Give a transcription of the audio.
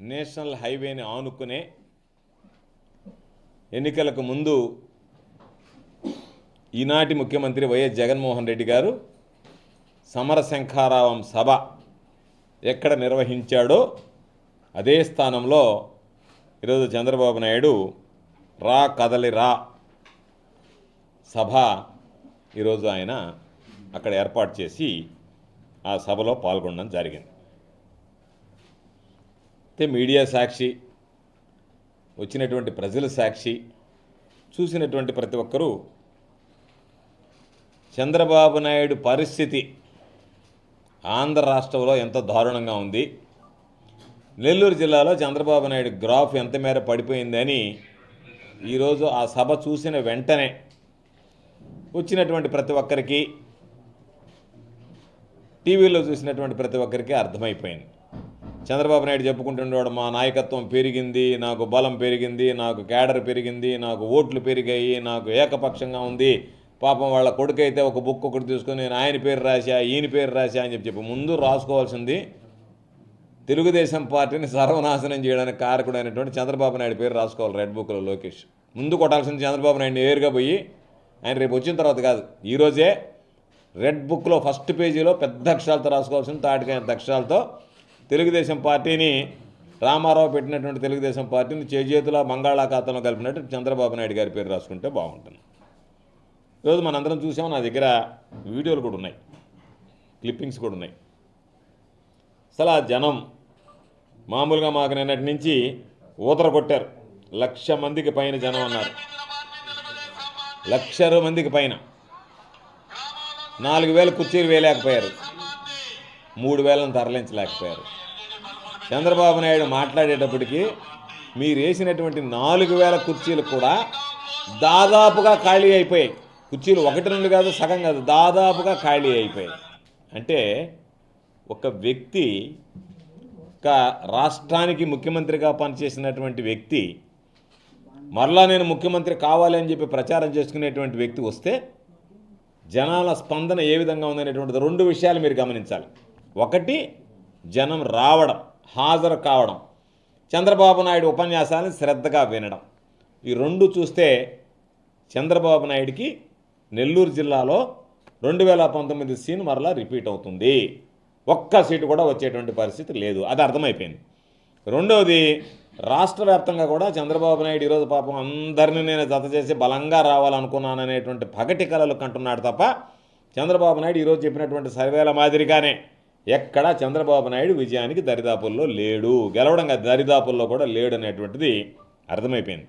National హైవేని ఆనుకునే ఎన్నికలకు ముందు ఈనాటి ముఖ్యమంత్రి వైఎస్ జగన్మోహన్ రెడ్డి గారు సమరశంఖారావం సభ ఎక్కడ నిర్వహించాడో అదే స్థానంలో ఈరోజు చంద్రబాబు నాయుడు రా కదలి రా సభ ఈరోజు ఆయన అక్కడ ఏర్పాటు చేసి ఆ సభలో పాల్గొనడం జరిగింది. అయితే మీడియా సాక్షి వచ్చినటువంటి ప్రజల సాక్షి చూసినటువంటి ప్రతి ఒక్కరూ చంద్రబాబు నాయుడు పరిస్థితి ఆంధ్ర రాష్ట్రంలో ఎంత దారుణంగా ఉంది. నెల్లూరు జిల్లాలో చంద్రబాబు నాయుడు గ్రాఫ్ ఎంత మేర పడిపోయిందని ఈరోజు ఆ సభ చూసిన వెంటనే వచ్చినటువంటి ప్రతి ఒక్కరికి టీవీలో చూసినటువంటి ప్రతి ఒక్కరికి అర్థమైపోయింది. చంద్రబాబు నాయుడు చెప్పుకుంటుండేవాడు మా నాయకత్వం పెరిగింది నాకు బలం పెరిగింది నాకు క్యాడర్ పెరిగింది నాకు ఓట్లు పెరిగాయి నాకు ఏకపక్షంగా ఉంది. పాపం వాళ్ళ కొడుకు అయితే ఒక బుక్ ఒకటి తీసుకొని నేను ఆయన పేరు రాశా ఈయన పేరు రాశా అని చెప్పి చెప్పి ముందు రాసుకోవాల్సింది తెలుగుదేశం పార్టీని సర్వనాశనం చేయడానికి కారకుడైనటువంటి చంద్రబాబు నాయుడు పేరు రాసుకోవాలి రెడ్ బుక్లో లోకేష్. ముందు కొట్టాల్సింది చంద్రబాబు నాయుడు నేరుగా పోయి ఆయన రేపు వచ్చిన తర్వాత కాదు ఈరోజే రెడ్ బుక్లో ఫస్ట్ పేజీలో పెద్ద అక్షరాలతో రాసుకోవాల్సింది తాటికైన అక్షరాలతో తెలుగుదేశం పార్టీని రామారావు పెట్టినటువంటి తెలుగుదేశం పార్టీని చేజేతుల బంగాళాఖాతంలో కలిపినట్టు చంద్రబాబు నాయుడు గారి పేరు రాసుకుంటే బాగుంటుంది. ఈరోజు మనందరం చూసాం నా దగ్గర వీడియోలు కూడా ఉన్నాయి క్లిప్పింగ్స్ కూడా ఉన్నాయి. అసలు ఆ జనం మామూలుగా మాకు నిన్నటి నుంచి ఊతర కొట్టారు. లక్ష మందికి పైన జనం అన్నారు లక్ష మందికి పైన. నాలుగు వేల కుర్చీలు వేయలేకపోయారు. మూడు వేలను తరలించలేకపోయారు. చంద్రబాబు నాయుడు మాట్లాడేటప్పటికి మీరు వేసినటువంటి నాలుగు వేల కుర్చీలు కూడా దాదాపుగా ఖాళీ అయిపోయాయి. కుర్చీలు ఒకటి రెండు కాదు సగం కాదు దాదాపుగా ఖాళీ అయిపోయాయి. అంటే ఒక వ్యక్తి ఒక రాష్ట్రానికి ముఖ్యమంత్రిగా పనిచేసినటువంటి వ్యక్తి మరలా నేను ముఖ్యమంత్రి కావాలి అని చెప్పి ప్రచారం చేసుకునేటువంటి వ్యక్తి వస్తే జనాల స్పందన ఏ విధంగా ఉందనేటువంటిది రెండు విషయాలు మీరు గమనించాలి. ఒకటి జనం రావడం హాజరు కావడం. చంద్రబాబు నాయుడు ఉపన్యాసాలను శ్రద్ధగా వినడం. ఈ రెండు చూస్తే చంద్రబాబు నాయుడికి నెల్లూరు జిల్లాలో రెండు వేల పంతొమ్మిది సీన్ మరలా రిపీట్ అవుతుంది. ఒక్క సీటు కూడా వచ్చేటువంటి పరిస్థితి లేదు. అది అర్థమైపోయింది. రెండవది రాష్ట్ర వ్యాప్తంగా కూడా చంద్రబాబు నాయుడు ఈరోజు పాపం అందరినీ నేను జత చేసి బలంగా రావాలనుకున్నాననేటువంటి పగటి కలలు కంటున్నాడు తప్ప చంద్రబాబు నాయుడు ఈరోజు చెప్పినటువంటి సర్వేల మాదిరిగానే ఎక్కడా చంద్రబాబు నాయుడు విజయానికి దరిదాపుల్లో లేడు. గెలవడం దరిదాపుల్లో కూడా లేడు అనేటువంటిది అర్థమైపోయింది.